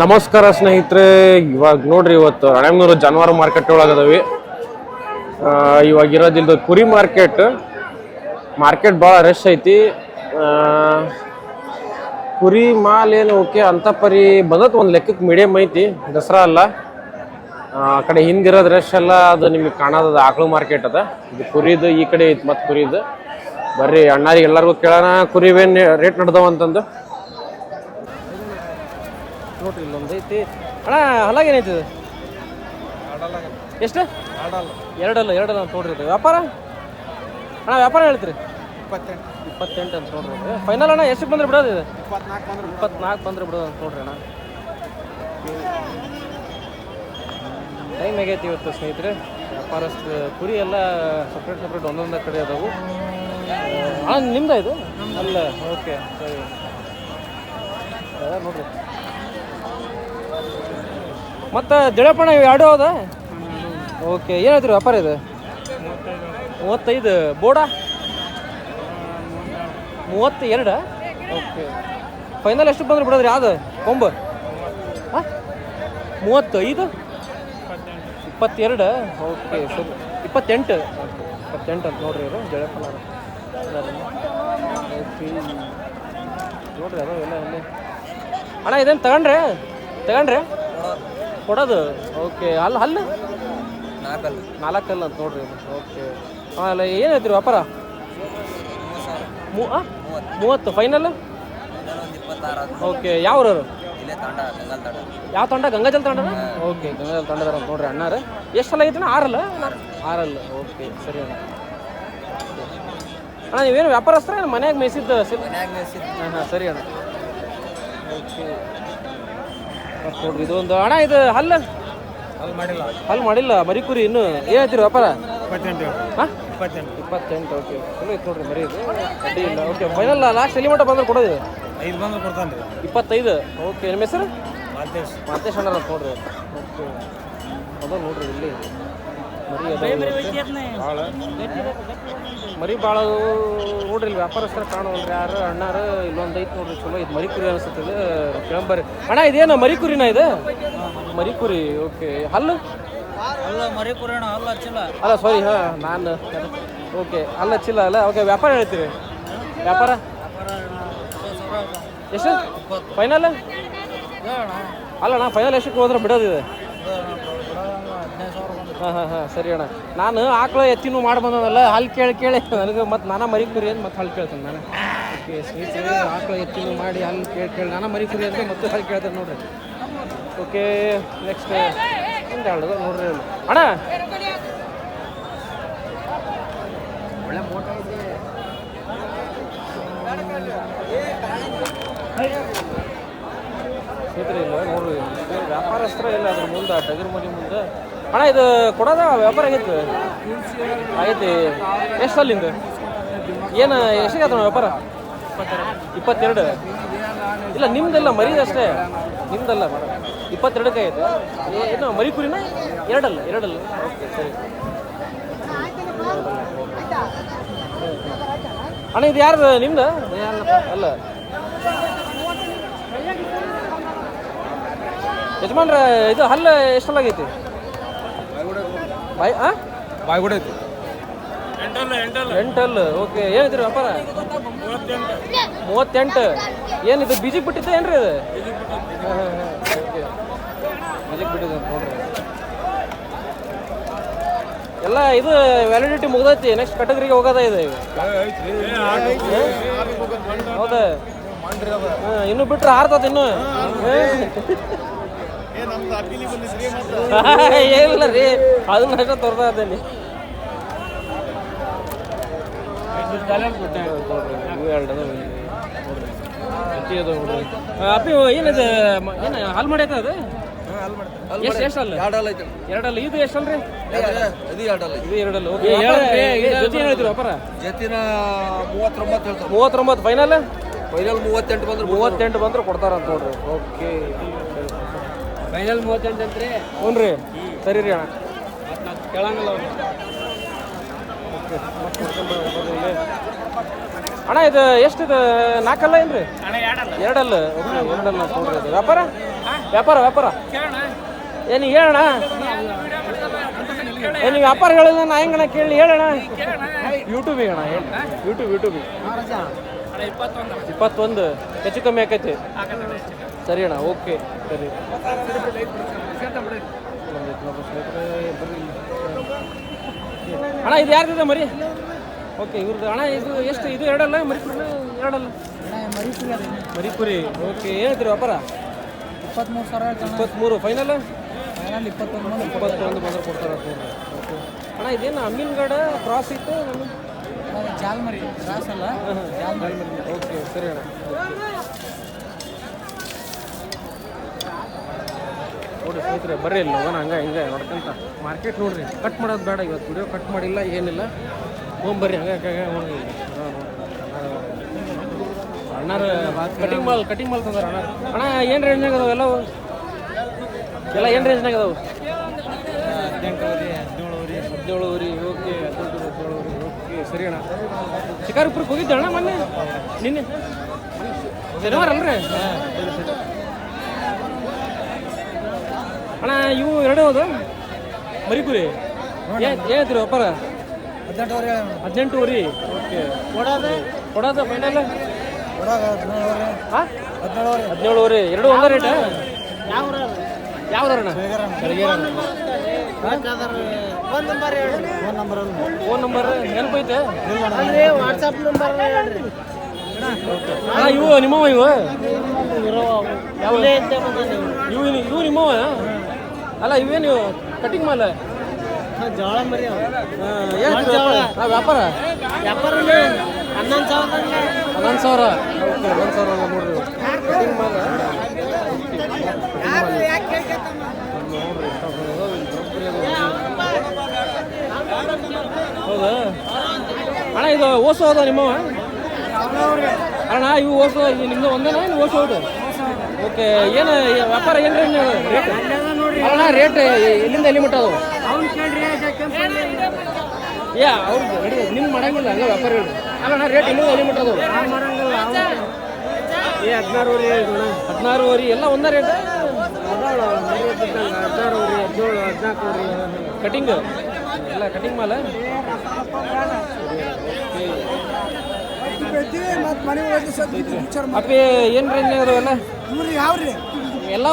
ನಮಸ್ಕಾರ ಸ್ನೇಹಿತರೆ, ಇವಾಗ ನೋಡ್ರಿ ಇವತ್ತು ರಾಣೆಬೆನ್ನೂರು ಜಾನುವಾರು ಮಾರ್ಕೆಟ್ ಒಳಗದವಿ. ಇವಾಗ ಇರೋದಿಲ್ದು ಕುರಿ ಮಾರ್ಕೆಟ್. ಮಾರ್ಕೆಟ್ ಭಾಳ ರಶ್ ಐತಿ. ಕುರಿ ಮಾಲ್ ಏನು ಓಕೆ ಅಂತ ಪರಿ ಬಂದತ್ ಒಂದು ಲೆಕ್ಕಕ್ಕೆ ಮೀಡಿಯಮ್ ಐತಿ, ದಸರಾ ಅಲ್ಲ. ಆ ಕಡೆ ಹಿಂದಿರೋದು ರಶ್ ಎಲ್ಲ ಅದು ನಿಮಗೆ ಕಾಣೋದು ಆಕಳು ಮಾರ್ಕೆಟ್ ಅದ. ಇದು ಕುರಿದು ಈ ಕಡೆ ಐತಿ ಮತ್ತೆ ಕುರಿದು. ಬರ್ರಿ ಅಣ್ಣಾರಿಗೆ ಎಲ್ಲರಿಗೂ ಕೇಳೋಣ ಕುರಿವೇನು ರೇಟ್ ನಡ್ದವ ಅಂತಂದು. ನೋಡ್ರಿ ಇಲ್ಲೊಂದು ಐತಿ. ಅಣ್ಣ ಹಲಾಗ ಏನೈತಿ ಇದು? ಎಷ್ಟು? ಎರಡಲ್ಲ ಎರಡಲ್ಲ ಅಂತ ನೋಡ್ರಿ ಇದು ವ್ಯಾಪಾರ? ಅಣ್ಣ ವ್ಯಾಪಾರ ಹೇಳ್ತೀರಿ? ಇಪ್ಪತ್ತೆಂಟು. ಅಂತ ನೋಡ್ರಿ ಫೈನಲ್ ಅಣ್ಣ ಎಷ್ಟು ಬಂದ್ರೆ ಬಿಡೋದು ಇದು? ಇಪ್ಪತ್ನಾಲ್ಕು ಬಂದ್ರೆ ಬಿಡೋದು. ಅಂತ ನೋಡ್ರಿ ಅಣ್ಣ. ಟೈಮ್ ಆಗೈತಿ ಇವತ್ತು ಸ್ನೇಹಿತರೆ? ವ್ಯಾಪಾರಸ್ಥ ಕುರಿ ಎಲ್ಲ ಸಪ್ರೇಟ್ ಸಪ್ರೇಟ್ ಒಂದೊಂದು ಕಡೆ ಅದಾವು. ಹಾಂ ನಿಮ್ದ ಇದು? ಅಲ್ಲ ಓಕೆ ಸರಿ. ನೋಡ್ರಿ. ಮತ್ತು ದಿಡಪಣ ಎರಡು ಹೌದಾ ಓಕೆ ಏನು ಹೇಳ್ತೀರಿ ವ್ಯಾಪಾರ ಇದು? ಮೂವತ್ತೈದು. ಬೋಡ? ಮೂವತ್ತ ಎರಡು? ಓಕೆ ಫೈನಲ್ ಎಷ್ಟು ಬಂದ್ರೆ ಬಿಡೋದ್ರಿ? ಯಾವ್ದು? ಕೊಂಬ? ಹಾಂ? ಮೂವತ್ತೈದು? ಇಪ್ಪತ್ತೆರಡು? ಓಕೆ ಸರಿ. ಇಪ್ಪತ್ತೆಂಟು? ಇಪ್ಪತ್ತೆಂಟು ಅಂತ ನೋಡ್ರಿ ಇವರು ಜಳಪನ ನೋಡ್ರಿ ಅದು ಎಲ್ಲ ಅಣ್ಣ, ಇದೇನು ತಗೊಂಡ್ರೆ? ತಗೊಂಡ್ರೆ? ಕೊಡೋದು? ಓಕೆ ಅಲ್ಲ ಅಲ್ಲ. ನಾಲ್ಕಲ್ಲ. ಅಂತ ನೋಡ್ರಿ ಓಕೆ ಓಕೆ ಅಲ್ಲ ಏನಾಯ್ತು ಹೇಳ್ತೀರಿ ವ್ಯಾಪಾರ? ಮೂ? ಮೂವತ್ತು. ಫೈನಲ್ ಓಕೆ ಯಾವ್ರು ಯಾವ ತಂಡ ಗಂಗಾಜಲ್ ತಂಡ. ಓಕೆ ಗಂಗಾಜಲ್ ತಂಡದಾರ ಅಂತ ನೋಡ್ರಿ ಅಣ್ಣಾರ ಎಷ್ಟು ಸಲ ಐತ್ರಿ ಆರಲ್ಲ? ಆರಲ್ಲ. ಓಕೆ ಸರಿ ಅಣ್ಣ. ಅಣ್ಣ ನೀವೇನು ವ್ಯಾಪಾರಸ್ತ್ರ ಮನ್ಯಾಗ ಮೇಯಿಸಿದ್ದು ಹಾಂ ಹಾಂ ಸರಿ ಅಣ್ಣ. ಓಕೆ ನೋಡ್ರಿ ಇದೊಂದು ಒಂದು ಅಣ್ಣ ಇದು ಹಲ್ಲು. ಹಲ್ಲು ಮಾಡಿಲ್ಲ. ಮರಿ ಕುರಿ ಇನ್ನು. ಏನು ಹೇಳ್ತೀರಿ ವ್ಯಾಪಾರ? ಹಾಂ? ಇಪ್ಪತ್ತೆಂಟು. ಓಕೆ ಚಲೋ ಐತೆ ನೋಡ್ರಿ ಮರಿ ಇದು. ಅಡ್ಡಿ ಇಲ್ಲ. ಓಕೆ ಫೈನಲ್ ಲಾಸ್ಟ್ ಎಲ್ಲಿ ಮಟ್ಟ ಬಂದ್ರೆ ಕೊಡೋದು ಐದು ಬಂದ್ರೆ ಕೊಡ್ತಾನೆ ರೀ. ಇಪ್ಪತ್ತೈದು. ಓಕೆ ನಿಮ್ಮ ಹೆಸರು? ಮಾತೇಶ್. ಮಾತೇಶ್ ಅಣ್ಣ ನೋಡ್ರಿ. ಓಕೆ ಅದ ನೋಡ್ರಿ ಇಲ್ಲಿ. ಭಾಳ. ಮರಿ ಭಾಳ ನೋಡ್ರಿ ಇಲ್ಲಿ ವ್ಯಾಪಾರಸ್ಥರ ಕಾಣೋಲ್ರಿ ಯಾರು ಅಣ್ಣಾರು ಇಲ್ಲೊಂದು ಐತಿ ನೋಡ್ರಿ ಚಲೋ ಇದು ಮರಿ ಕುರಿ ಅನ್ಸುತ್ತೆ ಇದು. ಕೇಳಂಬರಿ. ಅಣ್ಣ ಇದೇನ ಮರಿ ಕುರಿನಾ ಇದು? ಮರಿ ಕುರಿ ಓಕೆ. ಹಲ್ಲು? ಅಲ್ಲ ಮರಿಕುರಿ ಅಲ್ಲ ಅಲ್ಲ ಸಾರಿ ಹಾಂ ನಾನು ಓಕೆ ಅಲ್ಲ ಚಿಲ್ಲ ಅಲ್ಲ ಓಕೆ ವ್ಯಾಪಾರ ಹೇಳ್ತೀರಿ. ವ್ಯಾಪಾರ? ಎಷ್ಟು? ಫೈನಲ್ ಅಲ್ಲ ಅಣ್ಣ ಫೈನಲ್ ಎಷ್ಟಕ್ಕೆ ಹೋದ್ರೆ ಬಿಡೋದಿದೆ? ಹಾಂ ಸರಿ ಅಣ್ಣ. ನಾನು ಆಕಳ ಎತ್ತಿನೂ ಮಾಡಿ ಬಂದನಲ್ಲ ಹಲ್ ಕೇಳಿ ಕೇಳಿ. ನನಗೆ ಮತ್ತೆ ನಾನು ಮರಿ ಕುರಿ ಅಂತ ಮತ್ತೆ ಹಲ್ ಕೇಳ್ತೇನೆ ನಾನು. ಓಕೆ ಸ್ನೇಹಿತರೆ ಆಕಳ ಎತ್ತಿನೂ ಮಾಡಿ ಹಲ್ ಕೇಳಿ ಕೇಳಿ. ನಾನು ಮರಿ ಕುರಿ ಅಂತ ಮತ್ತೆ ಹಲ್ ಕೇಳ್ತೇನೆ ನೋಡ್ರಿ. ಓಕೆ ನೆಕ್ಸ್ಟ್ ಒಂದು ಹೇಳೋದು ನೋಡ್ರಿ. ಅಣ್ಣ! ಸ್ನೇಹಿತರೆ ಇಲ್ಲ ನೋಡ್ರಿ ಇದು ವ್ಯಾಪಾರಸ್ಥರ ಇಲ್ಲ, ಅದ್ರ ಮುಂದೆ, ಟಗರ್ ಮನೆ ಮುಂದೆ. ಅಣ್ಣ, ಇದು ಕೊಡೋದ ವ್ಯಾಪಾರ ಆಗೈತೆ? ಆಗೈತಿ. ಎಷ್ಟು ಅಲ್ಲಿಂದ ಏನು ಎಷ್ಟಿಗೆ ವ್ಯಾಪಾರ? ಇಪ್ಪತ್ತೆರಡು. ಇಲ್ಲ, ನಿಮ್ದಲ್ಲ ಮರಿದಷ್ಟೇ ನಿಮ್ದಲ್ಲ ಇಪ್ಪತ್ತೆರಡಕ್ಕೆ ಏ- ಏನು ಮರಿ ಕುರಿನ ಎರಡಲ್ಲ ಎರಡಲ್ಲ. ಓಕೆ, ಸರಿ. ಅಣ್ಣ, ಇದು ಯಾರ್ದು? ನಿಮ್ದು? ಅಲ್ಲ. ಯಜಮಾನ್ರ, ಇದು ಹಲ್ಲು ಎಷ್ಟಲ್ಲಾಗೈತಿ ಬಾಯ್ ಆ? ಬಾಯ್ಗುಡ ಐತಿ ಎಂಟಲ್ ಓಕೆ. ಏನಿದ್ರಿ ವ್ಯಾಪಾರ? ಮೂವತ್ತೆಂಟು. ಏನಿದು ಬೀಜಿಗೆ ಬಿಟ್ಟಿದ್ದೆ ಏನ್ರಿ ಓಕೆ ಬೀಜಿಗೆ ಬಿಟ್ಟಿದೆ ನೋಡ್ರಿ. ಎಲ್ಲ ಇದು ವ್ಯಾಲಿಡಿಟಿ ಮುಗ್ದೈತಿ. ನೆಕ್ಸ್ಟ್ ಕಟಗರಿಗೆ ಹೋಗೋದ ಇದು ಈಗ. ಹೌದಾ? ಇನ್ನು ಬಿಟ್ರೆ ಹಾರ್ತದ ಇನ್ನು. ಏನಿಲ್ಲ ರೀ. ಅದನ್ನ ಅಷ್ಟೇ ತೋರ್ದ ಅದೇನಿ ಅಪ್ಪಿ ಏನಿದೆ? ಏನ ಹಾಲು ಮಾಡೈತೆ ಅದು? ಎಷ್ಟು ಎಷ್ಟು ಅಲ್ಲ ಎರಡಲ್ಲ ಐತಿ ಎರಡಲ್ಲ ಇದು ಎಷ್ಟು ಅಲ್ರಿ ಇದು ಎರಡಲ್ಲ ಇದು ಎರಡಲ್ಲ ಓಕೆ ಜೊತೆ ಏನು ಹೇಳ್ತೀರಿ ವ್ಯಾಪಾರ? ಜತಿನ ಮೂವತ್ತೊಂಬತ್ತು ಹೇಳ್ತಾರೆ. ಮೂವತ್ತೊಂಬತ್ತು ಫೈನಲ್ ಫೈನಲ್ ಮೂವತ್ತೆಂಟು ಬಂದ್ರೆ ಮೂವತ್ತೆಂಟು ಬಂದ್ರೆ ಕೊಡ್ತಾರಂತ ನೋಡ್ರಿ. ಓಕೆ. ಫೈನಲ್ ಮೂವತ್ತೆಂಟು ಅಂತ್ರಿ ಹ್ಞೂ ರೀ ಸರಿ ರೀ ಅಣ್ಣ. ಕೇಳಂಗಿಲ್ಲ ಅಣ್ಣ, ಇದು ಎಷ್ಟಿದು? ನಾಲ್ಕಲ್ಲ ಏನ್ರಿ? ಎರಡಲ್ಲ. ಓಕೆ ಎರಡಲ್ಲ ನೋಡ್ರಿ ಇದು ವ್ಯಾಪಾರ? ವ್ಯಾಪಾರ ವ್ಯಾಪಾರ? ಏನು ಹೇಳಣ್ಣ. ಏ ನೀವು ವ್ಯಾಪಾರ ಹೇಳಿಲ್ಲ, ನಾ ಹೆಂಗಣ್ಣ ಕೇಳಿ? ಹೇಳಣ್ಣ. ಯೂಟ್ಯೂಬಿಗೆ ಅಣ್ಣ, ಹೇಳಿ. ಯೂಟ್ಯೂಬ್ ಯೂಟ್ಯೂಬಿಗೆ ಇಪ್ಪತ್ತೊಂದು. ಹೆಚ್ಚು ಕಮ್ಮಿ ಆಕೈತಿ. ಸರಿ ಅಣ್ಣ ಓಕೆ ಸರಿ. ಅಣ್ಣ ಇದು ಯಾರ್ದಿದೆ ಮರಿ? ಓಕೆ ಇವ್ರದ್ದು ಅಣ್ಣ ಇದು ಎಷ್ಟು ಇದು ಎರಡಲ್ಲ? ಮರಿಪುರಿ? ಎರಡಲ್ಲ? ಮರಿಪುರಿ ಓಕೆ ಹೇಳ್ತೀರಿ ವ್ಯಾಪಾರ? ಇಪ್ಪತ್ಮೂರು ಸಾವಿರ ಇಪ್ಪತ್ತ್ಮೂರು ಫೈನಲ್ ಫೈನಲ್ ಇಪ್ಪತ್ತೊಂದು ಇಪ್ಪತ್ತೊಂದು ಬಂದ್ರೆ ಕೊಡ್ತಾರೆ ಓಕೆ ಅಣ್ಣ ಇದೇನು ಅಮ್ಮಿನ್ಗಡ ಕ್ರಾಸ್ ಇತ್ತು? ಜಾಲ್ಮರಿ ಕ್ರಾಸ್ ಅಲ್ಲ? ಜಾಲ್ಮರಿ. ಓಕೆ ಸರಿ ಅಣ್ಣ. ನೋಡಿ ಸ್ನೇಹಿತರೆ ಬರ್ರಿ ಇಲ್ಲಿ ಹೋಗೋಣ ಹಂಗೆ ಹಿಂಗೆ ನೋಡ್ಕೊಂತ. ಮಾರ್ಕೆಟ್ ನೋಡ್ರಿ ಕಟ್ ಮಾಡೋದು ಬೇಡ ಇವತ್ತು ವಿಡಿಯೋ ಕಟ್ ಮಾಡಿಲ್ಲ ಏನಿಲ್ಲ. ಹೋಗ್ಬರ್ರಿ ಹಂಗೆ ಹಂಗೆ ಹೋಗಿ ಅಣ್ಣಾರ ಕಟಿಂಗ್ ಮಾಲ್ ಕಟಿಂಗ್ ಮಾಲ್ ತಂದಾರ ಅಣ್ಣ ಅಣ್ಣ ಏನು ರೇಂಜ್ನಾಗ ಅದಾವೆ ಎಲ್ಲವು? ಎಲ್ಲ ಏನು ರೇಂಜ್ನಾಗ ಅದಾವೆ ಹದಿನೆಂಟುವರೆ ಹದಿನೇಳುವರೆ ಹದಿನೇಳುವರೆ ಓಕೆ ಹದಿನೆಂಟು ಹದಿನೇಳುವರೆ ಓಕೆ ಸರಿ ಅಣ್ಣ. ಶಿಕಾರಿಪುರಕ್ಕೆ ಹೋಗಿದ್ದೆ ಅಣ್ಣ ಮೊನ್ನೆ? ನಿನ್ನೆ? ಶನಿವಾರ ಅಲ್ರಿ ಸರಿ ಸರಿ ಅಣ್ಣ ಇವು ಎರಡೇ ಹೋದ? ಮರಿಪುರಿ ಏನಾಯ್ತು ವ್ಯಾಪಾರ? ಹದಿನೆಂಟುವರೆ ಹದಿನೆಂಟುವರೆ ಓಕೆ. ಕೊಡೋದ? ಫೈನಲ್ ಹದಿನೇಳುವರೆ ಎರಡು ಒಂದೇ ರೇಟ ಯಾವ ಯಾವ ಒಂದು ನಂಬರ್ ಹೇಳಿ. ಒಂದು ನಂಬರ್ ಫೋನ್ ನಂಬರ್ ನೆನಪೈತೆ? ವಾಟ್ಸಪ್ ನಂಬರ್ ಹೇಳ್ರಿ. ಅಣ್ಣ ಇವು ನಿಮ್ಮವ ಇವು? ಯಾವ ಇವು ಇವು ನಿಮ್ಮವ ಅಲ್ಲ ಇವೇನು ಕಟಿಂಗ್ ಮಾಲ? ಜೋಳ ಮರಿ ಏನು ವ್ಯಾಪಾರ? ವ್ಯಾಪಾರ? ಹನ್ನೊಂದು ಸಾವಿರ ಹನ್ನೊಂದು ಸಾವಿರ? ಓಕೆ ಹನ್ನೊಂದು ಸಾವಿರ ನೋಡ್ರಿ ಕಟಿಂಗ್ ಮಾಲ? ಎಷ್ಟ್. ಹೌದಾ? ಅಣ್ಣ ಇದು ಓಸು ಅದ ನಿಮ್ಮವ? ಅಣ್ಣ ಇವು ಓಸು ಇದು ನಿಮ್ದು ಒಂದೇನಾ? ಇನ್ನು ಓಸು ಹೌದು ಓಕೆ ಏನು ವ್ಯಾಪಾರ ಏನು ರೇಟ್ ಅಣ್ಣ ರೇಟ್ ಎಲ್ಲಿಂದ ಎಲ್ಲಿ ಮಟ್ಟ ಅದು ಅವ್ನು ಕೇಳ್ರಿ ಯಾ ಅವ್ರದ್ದು ರೆಡಿ ನಿಮ್ಗೆ ಮಾಡಂಗಿಲ್ಲ ಹಂಗೆ ವ್ಯಾಪಾರಿಗಳು. ಅಲ್ಲಣ್ಣ ರೇಟ್ ಎಲ್ಲಿಂದ ಎಲ್ಲಿ ಮಟ್ಟ ಅದು ಏ ಹದಿನಾರುವರೆ ಹದಿನಾರುವರೆ ಎಲ್ಲ ಒಂದೇ ರೇಟ್ ಹದಿನಾರುವರೆ ಹದಿನೇಳು ಹದಿನಾಲ್ಕುವರೆ. ಕಟಿಂಗ್ ಎಲ್ಲ ಕಟಿಂಗ್ ಮಾಲ? ಅಪ್ಪಿ ಏನು ರೇಂಜ್ ಅದಾವೆಲ್ಲ ಇವ್ರು ಯಾವ್ರಿ? ಎಲ್ಲ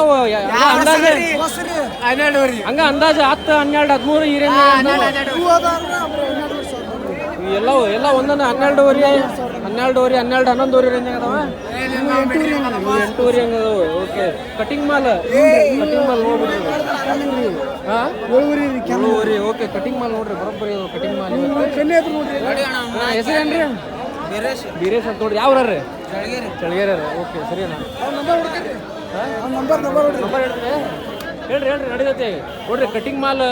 ಹನ್ನೆರಡುವರೆ ಹಂಗ ಅಂದಾಜು ಹತ್ತು ಹನ್ನೆರಡು ಹದಿಮೂರು ಈ ಎಲ್ಲವು ಎಲ್ಲ ಎಲ್ಲ ಒಂದೊಂದು ಹನ್ನೆರಡುವರೆ ಹನ್ನೆರಡುವರೆ ಹನ್ನೆರಡು ಹನ್ನೊಂದುವರೆ ರೇಂಜ್ ಅದಾವ ಇವು ಎಂಟೂವರೆ ಹಂಗೆ ಅದಾವ okay cutting mall cutting mall ನೋಡ್ಬಿಡ್ರಿ ಹಾಂ? ಏಳುವರೆ ಏಳುವರೆ ಓಕೆ ಕಟಿಂಗ್ ಮಾಲ್ ನೋಡ್ರಿ. ಬರೋಬ್ಬರಿ ಅದು ಕಟಿಂಗ್ ಮಾಲ್ ಹೆಸರೇನ್ರಿ ಬೀರೇಶ್. ಅಂತ ನೋಡ್ರಿ. ಯಾವ ರೀ ಚಳಿಗೆರೆ ಓಕೆ ಸರಿ ಅಣ್ಣ. ನಂಬರ್ ನಂಬರ್ ನಂಬರ್ ಹೇಳ್ರಿ. ಹೇಳ್ರಿ. ಹೇಳ್ರಿ ನಡೀತೈತಿ. ನೋಡ್ರಿ ಕಟಿಂಗ್ ಮಾಲ್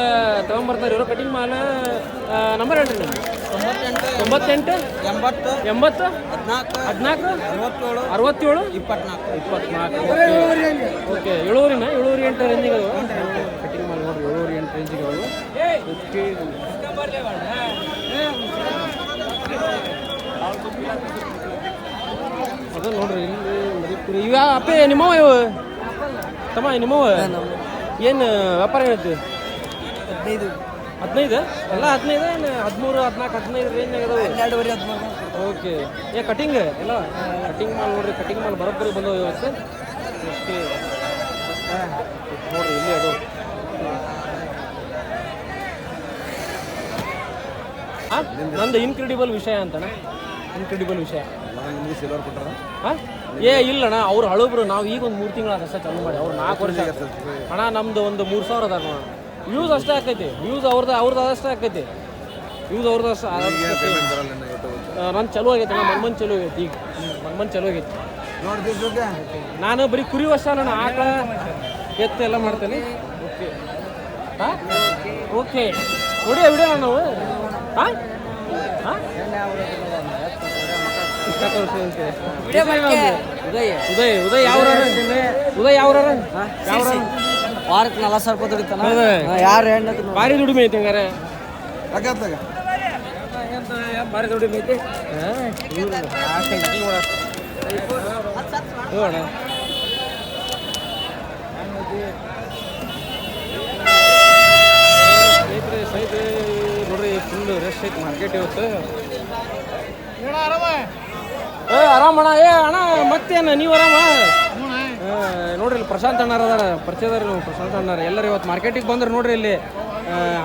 ತಗೊಂಬರ್ತಾರೆ ಇರೋ ಕಟಿಂಗ್ ಮಾಲ್ ನಂಬರ್ ಹೇಳ್ರಿ ನೀವು ತೊಂಬತ್ತೆಂಟು ಎಂಬತ್ತು ಎಂಬತ್ತು ಹದಿನಾಲ್ಕು ಹದಿನಾಲ್ಕು ಅರವತ್ತೇಳು ಅರವತ್ತೇಳು ಇಪ್ಪತ್ನಾಲ್ಕು. ಇಪ್ಪತ್ನಾಲ್ಕು. ಓಕೆ ಏಳೂರಿನ ಏಳೂರಿ ಎಂಟು ರೇಂಜಿಗೆ ಅದು ಕಟಿಂಗ್ ಮಾಲ್ ನೋಡ್ರಿ ಏಳೂರಿ ಎಂಟು ರೇಂಜಿಗೆ ಅದು ಓಕೆ ಅದ ನೋಡ್ರಿ ಇಲ್ಲಿ ಮದಿಪುರಿ ಇವ ಅಪ್ಪೆ ನಿಮ್ಮವ ಇವು? ತಮ್ಮ ನಿಮ್ಮವ ಏನು ವ್ಯಾಪಾರ ಏನೈತಿ? ಹದಿನೈದು. ಹದಿನೈದು? ಎಲ್ಲ ಹದಿನೈದು ಏನು ಹದಿಮೂರು ಹದಿನಾಲ್ಕು ಹದಿನೈದು ರೇಂಜ್ ಹನ್ನೆರಡುವರೆ ಹದಿಮೂರು. ಓಕೆ. ಏ ಕಟಿಂಗ್ ಇಲ್ಲ ಕಟಿಂಗ್ ಮಾಡಿ ನೋಡ್ರಿ ಕಟಿಂಗ್ ಮಾಡಿ ಬರೋಬ್ಬರಿ ಬಂದವು ಇವತ್ತು. ಓಕೆ. ನೋಡ್ರಿ ಇಲ್ಲಿ ಅದು? ನಂದು ಇನ್ಕ್ರೆಡಿಬಲ್ ವಿಷಯ ಅಂತಣ್ಣ ಇನ್ಕ್ರೆಡಿಬಲ್ ವಿಷಯ. ಸಿಲ್ವರ್ ಕೊಟ್ಟಾರ? ಹಾಂ? ಏ ಇಲ್ಲಣ್ಣ ಅವ್ರು ಹಳುಬ್ರು ನಾವು ಈಗ ಒಂದು ಮೂರು ತಿಂಗಳು ಅಷ್ಟೇ ಚಾಲು ಮಾಡಿ. ಅವ್ರು ನಾಲ್ಕು ವರ್ಷ ಹಣ ಅಣ್ಣ ನಮ್ದು ಒಂದು ಮೂರು ಸಾವಿರ ಅದ ನೋಡೋಣ ವ್ಯೂಸ್ ಅಷ್ಟೇ ಆಕೈತಿ ಯೂಸ್ ಅವ್ರದ್ದು ಅವ್ರದ್ದು ಅದಷ್ಟೇ ಆಕೈತಿ ಯೂಸ್ ಅವ್ರದ್ದು ಅಷ್ಟೇ ನನ್ನ ಚಲೋ ಆಗೈತೆ ಅಣ್ಣ. ಮನ್ಮನ್ ಚಲೋ ಆಗೈತಿ ಈಗ. ಮನ್ಮನ್ ಚಲೋ ಆಗೈತಿ. ನಾನು ಬರೀ ಕುರಿ ವರ್ಷ ನಾನು ಆಕಳ ಎತ್ತ ಎಲ್ಲ ಮಾಡ್ತೇನೆ. ಓಕೆ ಹಾಂ? ಓಕೆ ಬಿಡಿ ವಿಡಿಯೋ ನಾವು. ಹಾಂ? ಹಾಂ? ಉದಯ್ ಉದಯ್ ಉದಯ್ ಯಾವ ಉದಯ್ ಯಾವ ಯಾವ ವಾರಕ್ಕೆ ನಲವತ್ತು ಸಾವಿರ ರೂಪಾಯಿ ದುಡಿತಾನ? ಯಾರು ಹೆಣ್ಣು ಭಾರಿ ದುಡಿಮೆ ಐತಿ ಹಂಗಾರೆ. ಮಾರಿ ದುಡ್ಡು ಐತಿ. ನೋಡ ನೋಡ್ರಿ ಫುಲ್ ರಶ್ ಐತಿ ಮಾರ್ಕೆಟ್ ಇವತ್ತು. ಏ ಆರಾಮಣ್ಣ ಏ, ಅಣ್ಣ, ಮತ್ತೇನು? ನೀವು ಆರಾಮ? ನೋಡ್ರಿ, ಇಲ್ಲಿ ಪ್ರಶಾಂತ್ ಅಣ್ಣಾರ ಅದಾರ. ಪರಿಚಯದಾರ ನೀವು ಪ್ರಶಾಂತ್ ಅಣ್ಣಾರ ಎಲ್ಲರೂ ಇವತ್ತು ಮಾರ್ಕೆಟಿಗೆ ಬಂದ್ರೆ ನೋಡ್ರಿ ಇಲ್ಲಿ.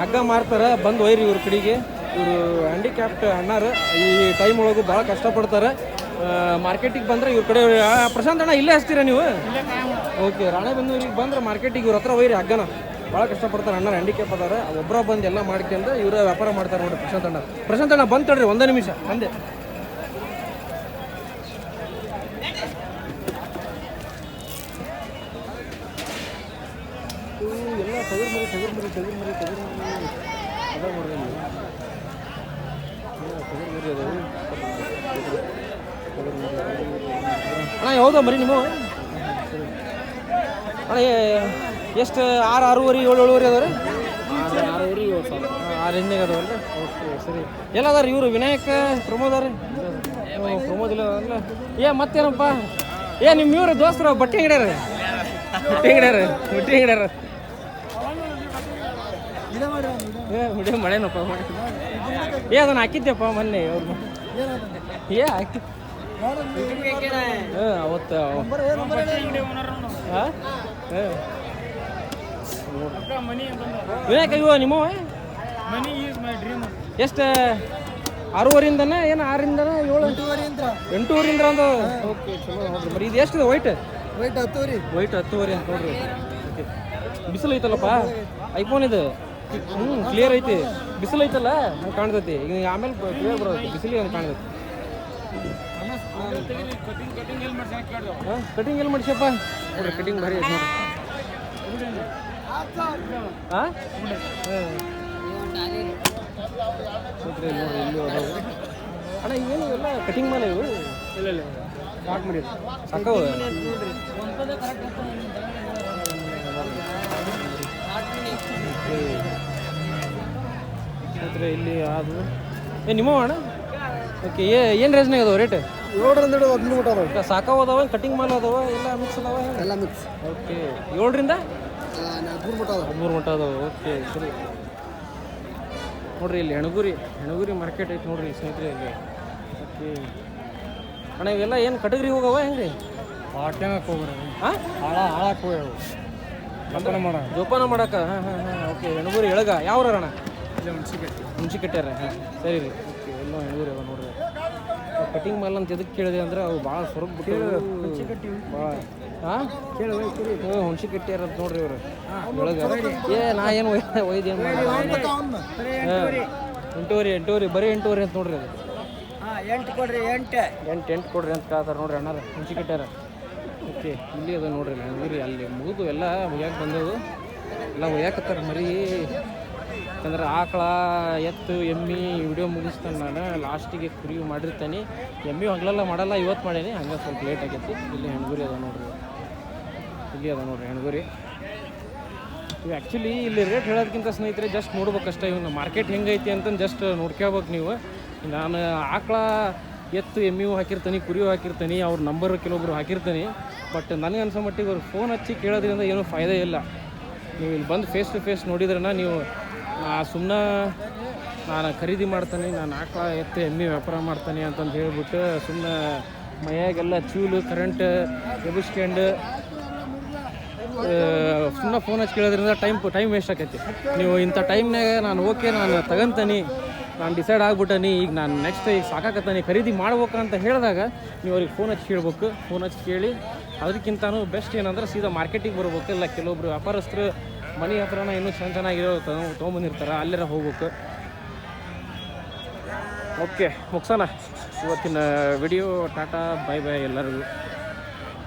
ಹಗ್ಗ ಮಾರ್ತಾರೆ, ಬಂದು ಒಯ್ರಿ ಇವ್ರ ಕಡೆಗೆ. ಇವರು ಹ್ಯಾಂಡಿಕ್ಯಾಪ್ಟ್ ಅಣ್ಣಾರ. ಈ ಟೈಮ್ ಒಳಗೂ ಭಾಳ ಕಷ್ಟಪಡ್ತಾರೆ. ಮಾರ್ಕೆಟಿಗೆ ಬಂದ್ರೆ ಇವ್ರ ಕಡೆ ಪ್ರಶಾಂತ್ ಅಣ್ಣ, ಇಲ್ಲೇ ಹಚ್ತೀರಾ ನೀವು? ಓಕೆ, ರಾಣೆಬೆನ್ನೂರಿಗೆ ಬಂದ್ರೆ ಮಾರ್ಕೆಟಿಗೆ ಇವ್ರ ಹತ್ರ ಒಯ್ರಿ ಹಗ್ಗನ. ಭಾಳ ಕಷ್ಟಪಡ್ತಾರೆ ಅಣ್ಣ ಹ್ಯಾಂಡಿಕ್ಯಾಪ್ ಅದಾರ. ಒಬ್ಬರ ಬಂದು ಎಲ್ಲ ಮಾಡ್ಕೊಂಡು ಇವ್ರ ವ್ಯಾಪಾರ ಮಾಡ್ತಾರೆ ನೋಡಿ ಪ್ರಶಾಂತ್ ಅಣ್ಣ. ಪ್ರಶಾಂತ್ ಅಣ್ಣ, ಬಂದ್ ತಡ್ರಿ, ಒಂದೇ ನಿಮಿಷ, ಬಂದೆ ಇವು ಎಲ್ಲ ಮರಿ ಟಗರ್ ಮರಿ ಅದ ಅದಾವು. ಅಣ್ಣ ಯಾವ್ದು ಮರಿ ನಿಮ್ಮ ಅಣ್ಣ ಎಷ್ಟು, ಆರು, ಆರೂವರೆ, ಏಳು, ಏಳುವರೆ ಅದಾವ್ರಿ? ಆರೂವರೆ, ಏಳು ಸಾವಿರ ಆರು ಎಣ್ಣೆಗೆ ಅದಾವಲ್ಲ ಓಕೆ, ಸರಿ. ಎಲ್ಲ ಅದಾರ ಇವರು? ವಿನಾಯಕ, ಪ್ರಮೋದ್ ಪ್ರಮೋದಿಲ್ಲ ಪ್ರಮೋದ್ ಇಲ್ಲ, ಅಲ್ಲ. ಏ, ಮತ್ತೇನಪ್ಪ? ಏ ನಿಮ್ಮ ಇವರು ದೋಸ್ತರು, ಬಟ್ಟೆ ಅಂಗಡ್ಯಾರ ಬಟ್ಟೆ ಅಂಗಡ್ಯಾರ ಬಟ್ಟೆ ಅಂಗಡ್ಯಾರ ಏ ಹುಡುಗ ಮಳೆನಪ್ಪ ಮಳೆ. ಏ ಅದನ್ನ ಹಾಕಿದ್ದೆಪ್ಪ ಮೊನ್ನೆ ಅವ್ರು ಏ ಹಾಕಿ. ಹಾಂ ಅವತ್ತು ಹಾಂ ವಿನಾಯಕ ಇವ ನಿಮ್ಮ ಎಷ್ಟು? ಆರೂವರೆಯಿಂದನ ಏನು ಆರರಿಂದನ ಏಳು? ಎಂಟೂವರೆಯಿಂದ. ಒಂದು ಓಕೆ ಚಲೋ. ನೋಡ್ರಿ ಬರೀ ಇದು ಎಷ್ಟಿದೆ ವೈಟ್ ವೈಟ್ ಹತ್ತುವರಿ. ವೈಟ್ ಹತ್ತುವರೆ ಅಂತ ನೋಡ್ರಿ. ಬಿಸಿಲು ಐತಲ್ಲಪ್ಪ? ಐಫೋನ್ ಇದು. ಹ್ಞೂ ಕ್ಲಿಯರ್ ಐತಿ. ಬಿಸಿಲು ಐತಲ್ಲ? ಹಂಗೆ ಕಾಣ್ತೈತಿ. ಈಗ ಆಮೇಲೆ ಕ್ಲಿಯರ್ ಬರೋದು ಬಿಸಿಲಿಗೆ ಹಂಗೆ ಕಾಣ್ತೈತಿ. ಹಾಂ ಕಟಿಂಗ್ ಎಲ್ಲಿ ಮಾಡಿಸಪ್ಪ ನೋಡ್ರಿ ಕಟಿಂಗ್ ಭಾರಿ ಐತಿ ನೋಡ್ರಿ. ಹಾಂ? ನೋಡ್ರಿ ಇಲ್ಲಿ ಅಣ್ಣ ಏನು ಎಲ್ಲ ಕಟಿಂಗ್ ಮೇಲೆ ಇವು? ಇಲ್ಲ ಇಲ್ಲ. ಸ್ಟಾರ್ಟ್ ಮಾಡಿ ಸಾಕವು ನೋಡ್ರಿ ಇಲ್ಲಿ ಅದು. ಏ ನಿಮ್ಮ ಅಣ್ಣ? ಓಕೆ ಏ ಏನು ರೇಂಜ್ನಾಗ ಅದಾವ ರೇಟ್ ಏಳರಿಂದ ಹಿಡಿದು ಹದಿಮೂರು ಊಟ ಅದಾವೆ. ಸಾಕಾವು ಅದಾವ ಕಟಿಂಗ್ ಮಾಲ್ ಅದಾವೆ ಎಲ್ಲ ಮಿಕ್ಸ್ ಅದಾವ ಎಲ್ಲ ಮಿಕ್ಸ್ ಓಕೆ ಏಳರಿಂದ? ಹದಿಮೂರು ಮಟ್ಟ ಅದಾವೆ. ಮೂರು ಮಟ್ಟ ಅದಾವ ಓಕೆ ಸರಿ. ನೋಡ್ರಿ ಇಲ್ಲಿ ಹೆಣಗುರಿ ಹೆಣಗುರಿ ಮಾರ್ಕೆಟ್ ಐತಿ ನೋಡ್ರಿ ಸ್ನೇಹಿತರೆ ಇಲ್ಲಿ. ಓಕೆ ಅಣ್ಣ ಇವೆಲ್ಲ ಏನು ಕಟಗ್ರಿ ಹೋಗವ ಹೆಂಗ್ರಿ? ಪಾಟ್ಯಂಗಕ್ಕೆ ಹೋಗ್ರಿ. ಹಾಂ ಹಾಳ ಹಾಳಕ್ಕೆ ಹೋಗ್ಯಾವ. ಜೋಪಾನ ಮಾಡ ಜೋಪಾನ ಮಾಡಕ್ಕೆ? ಹಾಂ ಹಾಂ ಹಾಂ ಓಕೆ. ಹೆಣಗೂರಿ ಎಳಗ. ಯಾವ ಅಣ್ಣ? ಮುಂಚೆ ಕಟ್ಟ್ಯಾರ ಹಾಂ. ಸರಿ ರೀ. ಓಕೆ ಎಲ್ಲ ಹೆಣಗೂರಿ ಅವ ನೋಡ್ರಿ. ಕಟಿಂಗ್ ಮಾಲ್ ಅಂತ ಎದಕ್ಕೆ ಕೇಳಿದೆ ಅಂದ್ರೆ ಅವು ಭಾಳ ಸೊರಗ್ ಬಿಟ್ಟು ಭಾಳ ಹಾಂ? ಹುಣ್ಸಿ ಕಟ್ಟ್ಯಾರ ಅಂತ ನೋಡ್ರಿ ಇವ್ರು. ಒಳಗೆ ಏ ನಾ ಏನು ಒಯ್ದು ಏನು ಎಂಟೂವರೆ. ಎಂಟೂವರೆ ಬರೀ ಎಂಟೂವರೆ ಅಂತ ನೋಡ್ರಿ ಅದು. ಎಂಟು ಕೊಡ್ರಿ ಎಂಟು. ಎಂಟು ಎಂಟು ಕೊಡ್ರಿ ಅಂತ ಕೇಳ್ತಾರೆ ನೋಡ್ರಿ ಅಣ್ಣಾರ ಹುಣ್ಸಿ ಕಟ್ಟ್ಯಾರ ಓಕೆ, ಇಲ್ಲಿ ಅದ ನೋಡ್ರಿ ನಂಗಿರಿ ಅಲ್ಲಿ ಮುಗಿದು ಎಲ್ಲ ಒಯ್ಯಾಕೆ ಬಂದವು. ಎಲ್ಲ ಒಯ್ಯಾಕತ್ತಾರ ಮರಿ. ಯಾಕಂದ್ರೆ ಆಕಳ ಎತ್ತು, ಎಮ್ಮಿ ವಿಡಿಯೋ ಮುಗಿಸ್ತಾನೆ ನಾನು. ಲಾಸ್ಟಿಗೆ ಕುರಿ ಮಾಡಿರ್ತೇನೆ. ಎಮ್ಮಿ ಹಗಲೆಲ್ಲ ಮಾಡಲ್ಲ ಇವತ್ತು ಮಾಡೀನಿ. ಹಂಗೆ ಸ್ವಲ್ಪ ಲೇಟ್ ಆಗೈತಿ. ಇಲ್ಲಿ ಹೆಣ್ಗುರಿ ಅದ ನೋಡ್ರಿ. ಇಲ್ಲಿ ಅದ ನೋಡ್ರಿ ಹೆಣ್ಗುರಿ. ಇವು ಆ್ಯಕ್ಚುಲಿ ಇಲ್ಲಿ ರೇಟ್ ಹೇಳೋದಕ್ಕಿಂತ ಸ್ನೇಹಿತರೆ ಜಸ್ಟ್ ನೋಡ್ಬೇಕಷ್ಟೇ. ಇವನ್ನ ಮಾರ್ಕೆಟ್ ಹೆಂಗೈತಿ ಅಂತಂದು ಜಸ್ಟ್ ನೋಡ್ಕೋಬೇಕು ನೀವು. ನಾನು ಆಕಳ ಎತ್ತು ಎಮ್ಮಿವು ಹಾಕಿರ್ತೀನಿ ಕುರಿಯು ಹಾಕಿರ್ತೀನಿ, ಅವ್ರ ನಂಬರ್ ಕೆಲವೊಬ್ರು ಹಾಕಿರ್ತೀನಿ. ಬಟ್ ನನಗೆ ಅನ್ಸೋ ಮಟ್ಟಿಗೆ ಅವ್ರು ಫೋನ್ ಹಚ್ಚಿ ಕೇಳೋದ್ರಿಂದ ಏನೂ ಫಾಯ್ದೆ ಇಲ್ಲ. ನೀವು ಇಲ್ಲಿ ಬಂದು ಫೇಸ್ ಟು ಫೇಸ್ ನೋಡಿದ್ರನ್ನ ನೀವು ಸುಮ್ಮನೆ ನಾನು ಖರೀದಿ ಮಾಡ್ತಾನೆ, ನಾನು ಆಕಳ ಎತ್ತು ಎಮ್ಮೆ ವ್ಯಾಪಾರ ಮಾಡ್ತಾನೆ ಅಂತಂದು ಹೇಳ್ಬಿಟ್ಟು ಸುಮ್ಮನೆ ಮೈಯಾಗೆಲ್ಲ ಚೂಲು ಕರೆಂಟ್ ಎಬ್ಬಿಸ್ಕೊಂಡು ಸುಮ್ಮನೆ ಫೋನ್ ಹಚ್ಚಿ ಕೇಳೋದ್ರಿಂದ ಟೈಮ್ ಟೈಮ್ ವೇಸ್ಟ್ ಆಕೈತಿ. ನೀವು ಇಂಥ ಟೈಮ್ನಾಗ ನಾನು ಓಕೆ ನಾನು ತಗಂತಾನೆ. ನಾನು ಡಿಸೈಡ್ ಆಗ್ಬಿಟ್ಟನಿ ಈಗ ನಾನು ನೆಕ್ಸ್ಟ್ ಈಗ ಸಾಕಾಕತ್ತಾನೆ ಖರೀದಿ ಮಾಡ್ಬೇಕು ಅಂತ ಹೇಳಿದಾಗ ನೀವು ಅವ್ರಿಗೆ ಫೋನ್ ಹಚ್ಚಿ ಕೇಳ್ಬೇಕು. ಫೋನ್ ಹಚ್ಚಿ ಕೇಳಿ, ಅದಕ್ಕಿಂತನೂ ಬೆಸ್ಟ್ ಏನಂದ್ರೆ ಸೀದಾ ಮಾರ್ಕೆಟಿಗೆ ಬರ್ಬೇಕು. ಇಲ್ಲ ಕೆಲವೊಬ್ರು ವ್ಯಾಪಾರಸ್ಥರು ಮನೆ ಹತ್ರನ ಇನ್ನೂ ಚೆನ್ನ ಚೆನ್ನಾಗಿರೋ ತಗೊ, ತೊಗೊಂಬಂದಿರ್ತಾರೆ, ಅಲ್ಲೆಲ್ಲ ಹೋಗ್ಬೇಕು. ಓಕೆ ಮುಗ್ಸೋಣ. ಇವತ್ತಿನ ವಿಡಿಯೋ ಟಾಟಾ ಬಾಯ್ ಬಾಯ್ ಎಲ್ಲರಿಗೂ.